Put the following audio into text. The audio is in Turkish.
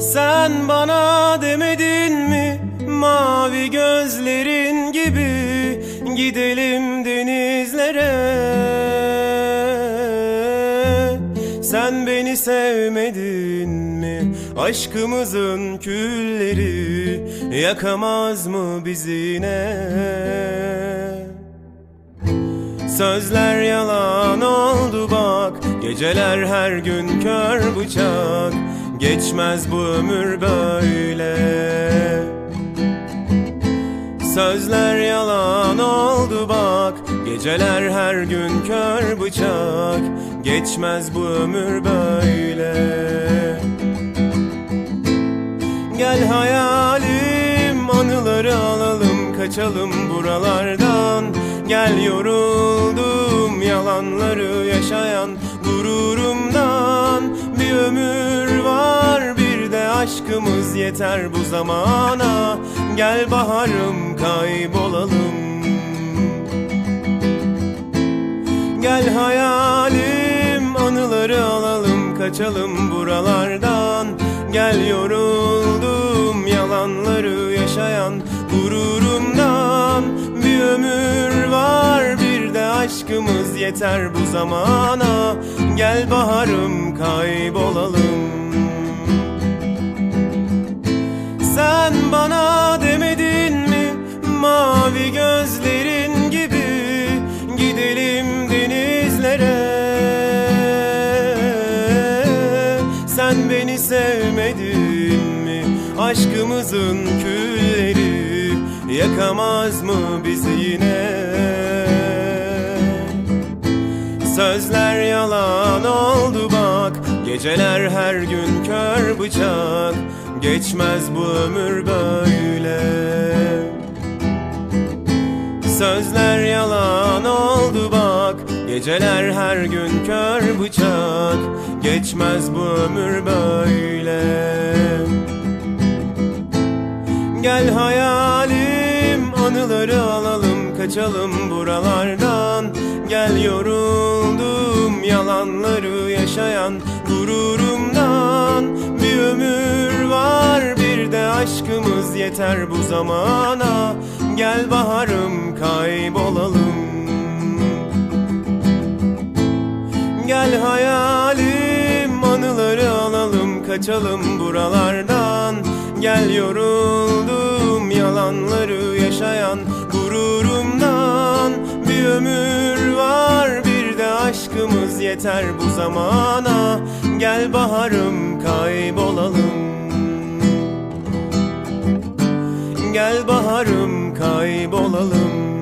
Sen bana demedin mi mavi gözlerin gibi? Gidelim denizlere. Sen beni sevmedin mi? Aşkımızın külleri yakamaz mı bizi yine? Sözler yalan oldu bak Geceler her gün kör bıçak Geçmez bu ömür böyle. Sözler yalan oldu bak. Geceler her gün kör bıçak. Geçmez bu ömür böyle. Gel hayalim anıları alalım kaçalım buralardan. Gel yoruldum yalanları yaşayan gururumdan. Bir ömür aşkımız yeter bu zamana. Gel baharım kaybolalım. Gel hayalim anıları alalım kaçalım buralardan. Gel yoruldum yalanları yaşayan gururumdan. Bir ömür var bir de aşkımız yeter bu zamana. Gel baharım kaybolalım Sen beni sevmedin mi? Aşkımızın külleri yakamaz mı bizi yine? Sözler yalan oldu bak Geceler her gün kör bıçak. Geçmez bu ömür böyle. Sözler yalan Geceler her gün kör bıçak Geçmez bu ömür böyle. Gel hayalim anıları alalım kaçalım buralardan. Gel yoruldum yalanları yaşayan gururumdan. Bir ömür var bir de aşkımız yeter bu zamana. Gel baharım Gel hayalim anıları alalım kaçalım buralardan. Gel yoruldum yalanları yaşayan gururumdan. Bir ömür var bir de aşkımız yeter bu zamana. Gel baharım kaybolalım. Gel baharım kaybolalım